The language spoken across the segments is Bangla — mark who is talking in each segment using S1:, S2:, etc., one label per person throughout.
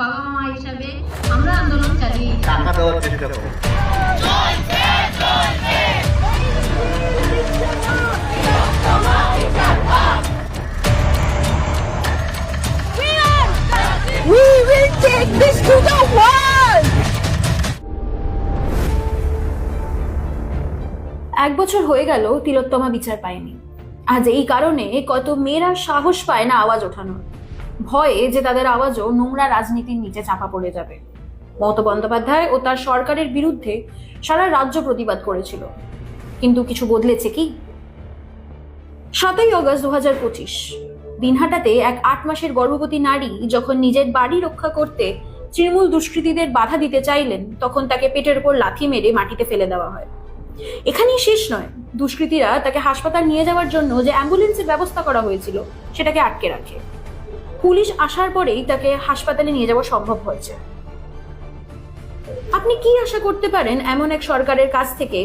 S1: বাবা মা হিসাবে আমরা আন্দোলন চালিয়ে
S2: টাকা দেওয়ার চেষ্টা করো
S3: We will take this to the world!
S4: এক বছর হয়ে গেল তিলোত্তমা বিচার পায়নি। আজ এই কারণে কত মেয়েরা সাহস পায় না আওয়াজ ওঠানোর। ভয়ে যে তাদের আওয়াজও নোংরা রাজনীতির নিচে চাপা পড়ে যাবে। মমতা বন্দ্যোপাধ্যায় ও তার সরকারের বিরুদ্ধে সারা রাজ্য প্রতিবাদ করেছিল। কিন্তু কিছু বদলেছে কি? সাতই অগস্ট দু হাজার পঁচিশ, দিনহাটাতে এক আট মাসের গর্ভবতী নারী যখন নিজের বাড়ি রক্ষা করতে তৃণমূল দুষ্কৃতীদের বাধা দিতে চাইলেন, তখন তাকে পেটের উপর লাথি মেরে মাটিতে ফেলে দেওয়া হয়। এখানেই শেষ নয়, দুষ্কৃতীরা তাকে হাসপাতাল নিয়ে যাওয়ার জন্য যে অ্যাম্বুলেন্সের ব্যবস্থা করা হয়েছিল, সেটাকে আটকে রাখে। পুলিশ আসার পরেই তাকে হাসপাতালে নিয়ে যাওয়া সম্ভব হয়েছে। আপনি কি আশা করতে পারেন এমন এক সরকারের কাছ থেকে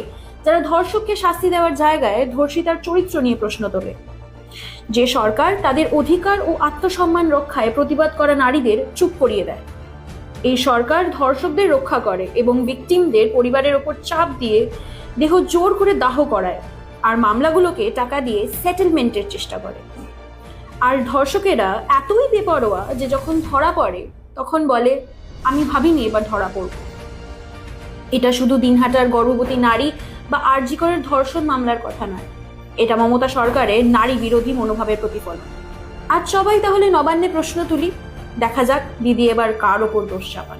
S4: যারা ধর্ষককে শাস্তি দেওয়ার জায়গায় ধর্ষিতার চরিত্র নিয়ে প্রশ্ন তোলে? যে সরকার তাদের অধিকার ও আত্মসম্মান রক্ষায় প্রতিবাদ করা নারীদের চুপ করিয়ে দেয়। এই সরকার ধর্ষকদের রক্ষা করে এবং ভিকটিমদের পরিবারের ওপর চাপ দিয়ে দেহ জোর করে দাহ করায় আর মামলাগুলোকে টাকা দিয়ে সেটেলমেন্টের চেষ্টা করে। আর ধর্ষকেরা এতই বেপরোয়া যে যখন ধরা পড়ে, তখন বলে, আমি ভাবিনি এবার ধরা পড়ব। এটা শুধু দিনহাটার গর্ভবতী নারী বা আরজিকরের ধর্ষণ মামলার কথা নয়। এটা মমতা সরকারের নারী বিরোধী মনোভাবের প্রতিফলন। আজ সবাই তাহলে নবান্নে প্রশ্ন তুলি। দেখা যাক দিদি এবার কার ওপর দোষ চাপান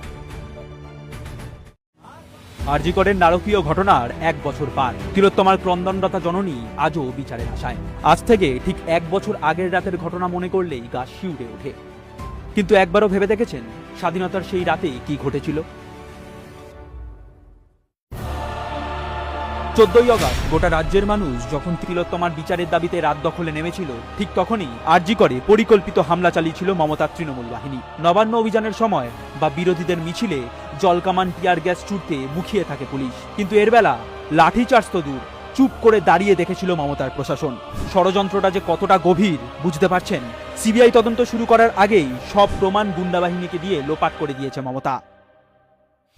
S5: আরজিকরের নারকীয় ঘটনার এক বছর পার। তিলোত্তমার ক্রন্দনরতা জননী আজও বিচারের আশায়। আজ থেকে ঠিক এক বছর আগের রাতের ঘটনা মনে করলেই গা শিউরে ওঠে। কিন্তু একবারও ভেবে দেখেছেন স্বাধীনতার সেই রাতে কি ঘটেছিল? চোদ্দই অগাস্ট গোটা রাজ্যের মানুষ যখন তিলোত্তমার বিচারের দাবিতে রাত দখলে নেমেছিল, ঠিক তখনই আরজি করে পরিকল্পিত হামলা চালিয়েছিল মমতার তৃণমূল বাহিনী। নবান্ন অভিযানের সময় বা বিরোধীদের মিছিলে জলকামান টিয়ার গ্যাস ছুটতে মুখিয়ে থাকে পুলিশ। কিন্তু এর বেলা লাঠিচার্জ তো দূর, চুপ করে দাঁড়িয়ে দেখেছিল মমতার প্রশাসন। ষড়যন্ত্রটা যে কতটা গভীর, বুঝতে পারছেন? সিবিআই তদন্ত শুরু করার আগেই সব প্রমাণ গুন্ডা বাহিনীকে দিয়ে লোপাট করে দিয়েছে মমতা।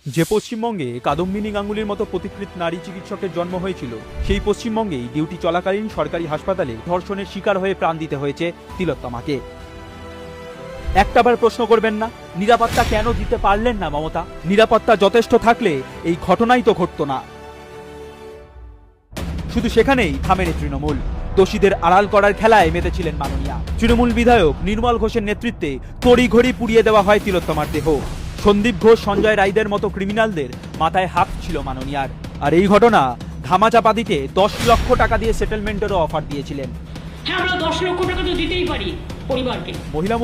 S5: যে পশ্চিমবঙ্গে কাদম্বিনী গাঙ্গুলির মতো প্রতিকৃত নারী চিকিৎসকের জন্ম হয়েছিল, সেই পশ্চিমবঙ্গেই ডিউটি চলাকালীন সরকারি হাসপাতালে ধর্ষণের শিকার হয়ে প্রাণ দিতে হয়েছে তিলোত্তমাকে। একটাবার প্রশ্ন করবেন না, নিরাপত্তা কেন দিতে পারলেন না মমতা? নিরাপত্তা যথেষ্ট থাকলে এই ঘটনাই তো ঘটতো না। শুধু সেখানেই থামেনি তৃণমূল। দোষীদের আড়াল করার খেলায় মেতেছিলেন মাননীয়া। তৃণমূল বিধায়ক নির্মল ঘোষের নেতৃত্বে তড়িঘড়ি পুড়িয়ে দেওয়া হয় তিলোত্তমার দেহ। সন্দীপ ঘোষ সঞ্জয় রায়দের মতো ক্রিমিনালদের মাথায় হাত ছিল মাননীয়ার। আর এই ঘটনা ধামাচাপা দিতে দশ লক্ষ টাকা দিয়ে সেটেলমেন্টেরও অফার দিয়েছিলেন।
S6: হ্যাঁ আমরা দশ লক্ষ টাকা তো দিতেই পারি পরিবারকে।
S5: মহিলা